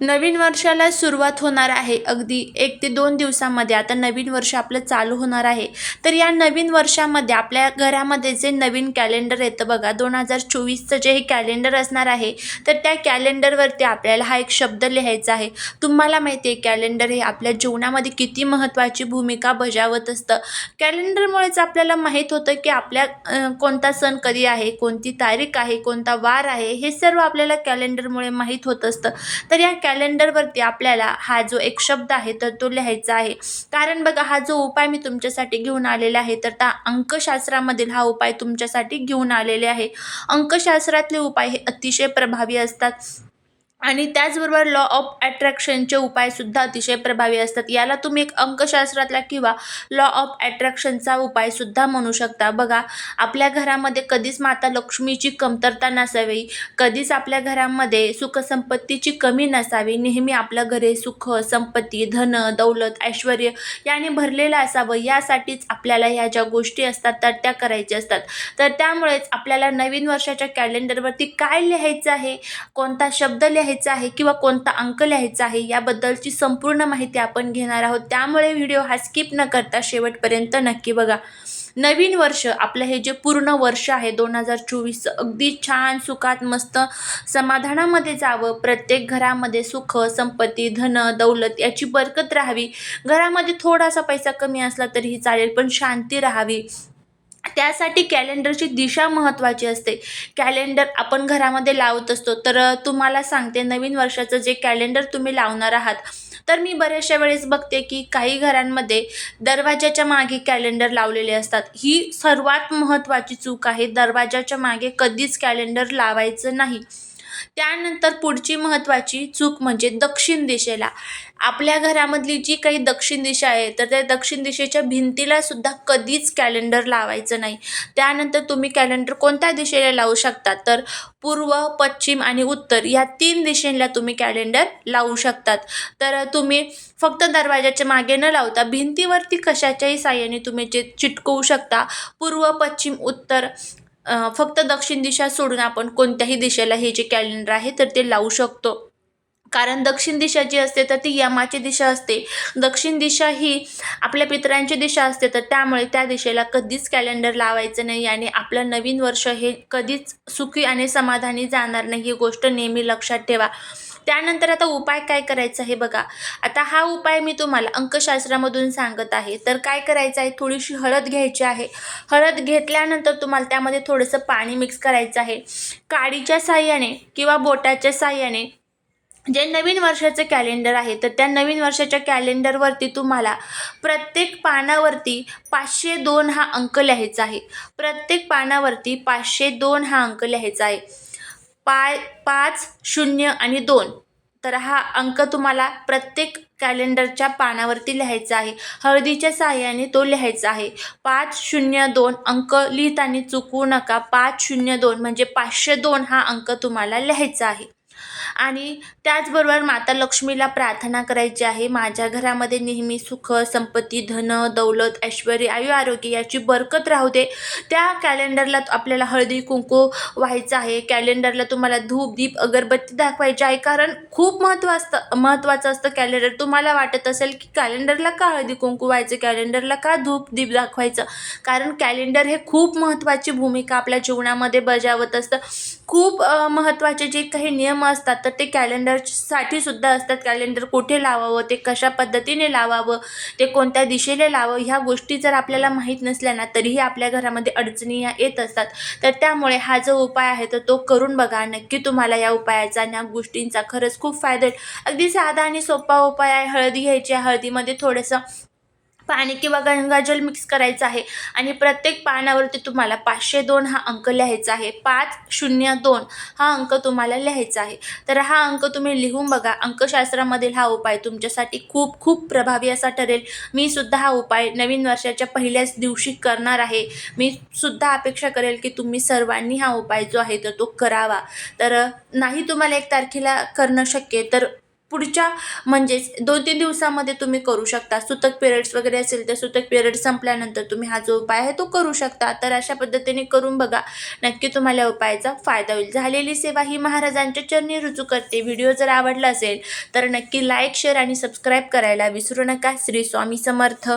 नवीन वर्षाला सुरुवात होणार आहे. अगदी एक ते दोन दिवसामध्ये आता नवीन वर्ष आपलं चालू होणार आहे. तर या नवीन वर्षामध्ये आपल्या घरामध्ये जे नवीन कॅलेंडर येतं बघा दोन हजार चोवीसचं जे हे कॅलेंडर असणार आहे तर त्या कॅलेंडरवरती आपल्याला हा एक शब्द लिहायचा आहे. तुम्हाला माहिती आहे कॅलेंडर हे आपल्या जीवनामध्ये किती महत्त्वाची भूमिका बजावत असतं. कॅलेंडरमुळेच आपल्याला माहीत होतं की आपल्या कोणता सण कधी आहे कोणती तारीख आहे कोणता वार आहे हे सर्व आपल्याला कॅलेंडरमुळे माहीत होत असतं. तर या कॅलेंडरवरती आपल्याला हा जो एक शब्द आहे तर तो लिहायचा आहे. कारण बघा हा जो उपाय मी तुमच्यासाठी घेऊन आलेला आहे तर त्या अंकशास्त्रामधील हा उपाय तुमच्यासाठी घेऊन आलेले आहे. अंकशास्त्रातले उपाय हे अतिशय प्रभावी असतात. आणि त्याचबरोबर लॉ ऑफ अट्रॅक्शनचे उपायसुद्धा अतिशय प्रभावी असतात. याला तुम्ही एक अंकशास्त्रातला किंवा लॉ ऑफ अट्रॅक्शनचा उपायसुद्धा म्हणू शकता. बघा आपल्या घरामध्ये कधीच माता लक्ष्मीची कमतरता नसावी. कधीच आपल्या घरामध्ये सुखसंपत्तीची कमी नसावी. नेहमी आपलं घरे सुख संपत्ती धन दौलत ऐश्वर याने भरलेलं असावं. यासाठीच आपल्याला ह्या ज्या गोष्टी असतात तर त्या करायच्या असतात. तर त्यामुळेच आपल्याला नवीन वर्षाच्या कॅलेंडरवरती काय लिहायचं आहे? कोणता शब्द लिहायचा आहे किंवा कोणता अंक लिहायचा आहे याबद्दलची संपूर्ण माहिती आपण घेणार आहोत. त्यामुळे व्हिडिओ हा स्किप न करता शेवटपर्यंत नक्की बघा. नवीन वर्ष आपलं हे जे पूर्ण वर्ष आहे दोन हजार चोवीसचं अगदी छान सुखात मस्त समाधानामध्ये जावं. प्रत्येक घरामध्ये सुख संपत्ती धन दौलत याची बरकत राहावी. घरामध्ये थोडासा पैसा कमी असला तरीही चालेल पण शांती राहावी. त्यासाठी कॅलेंडरची दिशा महत्त्वाची असते. कॅलेंडर आपण घरामध्ये लावत असतो. तर तुम्हाला सांगते नवीन वर्षाचं जे कॅलेंडर तुम्ही लावणार आहात तर मी बऱ्याचशा वेळेस बघते की काही घरांमध्ये दरवाजाच्या मागे कॅलेंडर लावलेले असतात. ही सर्वात महत्त्वाची चूक आहे. दरवाजाच्या मागे कधीच कॅलेंडर लावायचं नाही. त्यानंतर पुढची महत्त्वाची चूक म्हणजे दक्षिण दिशेला. आपल्या घरामधली जी काही दक्षिण दिशा आहे तर त्या दक्षिण दिशेच्या भिंतीला सुद्धा कधीच कॅलेंडर लावायचं नाही. त्यानंतर तुम्ही कॅलेंडर कोणत्या दिशेला लावू शकता? तर पूर्व पश्चिम आणि उत्तर या तीन दिशेला तुम्ही कॅलेंडर लावू शकतात. तर तुम्ही फक्त दरवाजाच्या मागे न लावता भिंतीवरती कशाच्याही साह्याने तुम्ही जे चिटकवू शकता पूर्व पश्चिम उत्तर फक्त दक्षिण दिशा सोडून आपण कोणत्याही दिशेला हे जे कॅलेंडर आहे तर ते लावू शकतो. कारण दक्षिण दिशा जी असते तर ती यमाची दिशा असते. दक्षिण दिशा ही आपल्या पितरांची दिशा असते तर त्यामुळे त्या दिशेला कधीच कॅलेंडर लावायचं नाही आणि आपलं नवीन वर्ष हे कधीच सुखी आणि समाधानी जाणार नाही. ही गोष्ट नेहमी लक्षात ठेवा. त्यानंतर आता उपाय काय करायचा आहे बघा. आता हा उपाय मी तुम्हाला अंकशास्त्रामधून सांगत आहे. तर काय करायचं आहे? थोडीशी हळद घ्यायची आहे. हळद घेतल्यानंतर तुम्हाला त्यामध्ये थोडंसं पाणी मिक्स करायचं आहे. काडीच्या साह्याने किंवा बोटाच्या साह्याने जे नवीन वर्षाचं कॅलेंडर आहे तर त्या नवीन वर्षाच्या कॅलेंडरवरती तुम्हाला प्रत्येक पानावरती पाचशे दोन हा अंक लिहायचा आहे. प्रत्येक पानावरती पाचशे दोन हा अंक लिहायचा आहे. पाय पाच शून्य आणि दोन. तर हा अंक तुम्हाला प्रत्येक कॅलेंडरच्या पानावरती लिहायचा आहे. हळदीच्या साह्याने तो लिहायचा आहे. पाच शून्य दोन अंक लिहिताना चुकवू नका. पाच शून्य दोन म्हणजे पाचशे दोन हा अंक तुम्हाला लिहायचा आहे. आणि त्याचबरोबर माता लक्ष्मीला प्रार्थना करायची आहे. माझ्या घरामध्ये नेहमी सुख संपत्ती धन दौलत ऐश्वर आयु आरोग्य याची बरकत राहू दे. त्या कॅलेंडरला आपल्याला हळदी कुंकू व्हायचं आहे. कॅलेंडरला तुम्हाला धूप दीप अगरबत्ती दाखवायची आहे. कारण खूप महत्त्व असतं महत्त्वाचं असतं कॅलेंडर तुम्हाला वाटत असेल की कॅलेंडरला का हळदी कुंकू व्हायचं? कॅलेंडरला का धूप दीप दाखवायचं? कारण कॅलेंडर हे खूप महत्त्वाची भूमिका आपल्या जीवनामध्ये बजावत असतं. खूप महत्त्वाचे जे काही नियम असतात असतात ते कॅलेंडरसाठी सुद्धा असतात. कॅलेंडर कुठे लावावं ते कशा पद्धतीने लावावं ते कोणत्या दिशेने लावावं ह्या गोष्टी जर आपल्याला माहीत नसल्या ना तरीही आपल्या घरामध्ये अडचणी या येत असतात. तर त्यामुळे हा जो उपाय आहे तर तो करून बघा. नक्की तुम्हाला या उपायाचा आणि या गोष्टींचा खरंच खूप फायदा होईल. अगदी साधा आणि सोपा उपाय आहे. हळदी घ्यायची आहे. हळदीमध्ये थोडंसं पाणी किंवा गंगाजल मिक्स करायचं आहे. आणि प्रत्येक पानावरती तुम्हाला पाचशे दोन हा अंक लिहायचा आहे. पाच शून्य दोन हा अंक तुम्हाला लिहायचा आहे. तर हा अंक तुम्ही लिहून बघा. अंकशास्त्रामधील हा उपाय तुमच्यासाठी खूप खूप प्रभावी असा ठरेल. मी सुद्धा हा उपाय नवीन वर्षाच्या पहिल्याच दिवशी करणार आहे. मी सुद्धा अपेक्षा करेल की तुम्ही सर्वांनी हा उपाय जो आहे तर तो करावा. तर नाही तुम्हाला एक तारखेला करणं शक्य तर पुढच्या म्हणजेच दोन तीन दिवसामध्ये तुम्ही करू शकता. सुतक पिरियड्स वगैरे असेल तर सुतक पिरियड संपल्यानंतर तुम्ही हा जो उपाय आहे तो करू शकता. तर अशा पद्धतीने करून बघा. नक्की तुम्हाला उपायाचा फायदा होईल. झालेली सेवा ही महाराजांच्या चरणी रुजू करते. व्हिडिओ जर आवडला असेल तर नक्की लाईक शेअर आणि सबस्क्राईब करायला विसरू नका. श्री स्वामी समर्थ.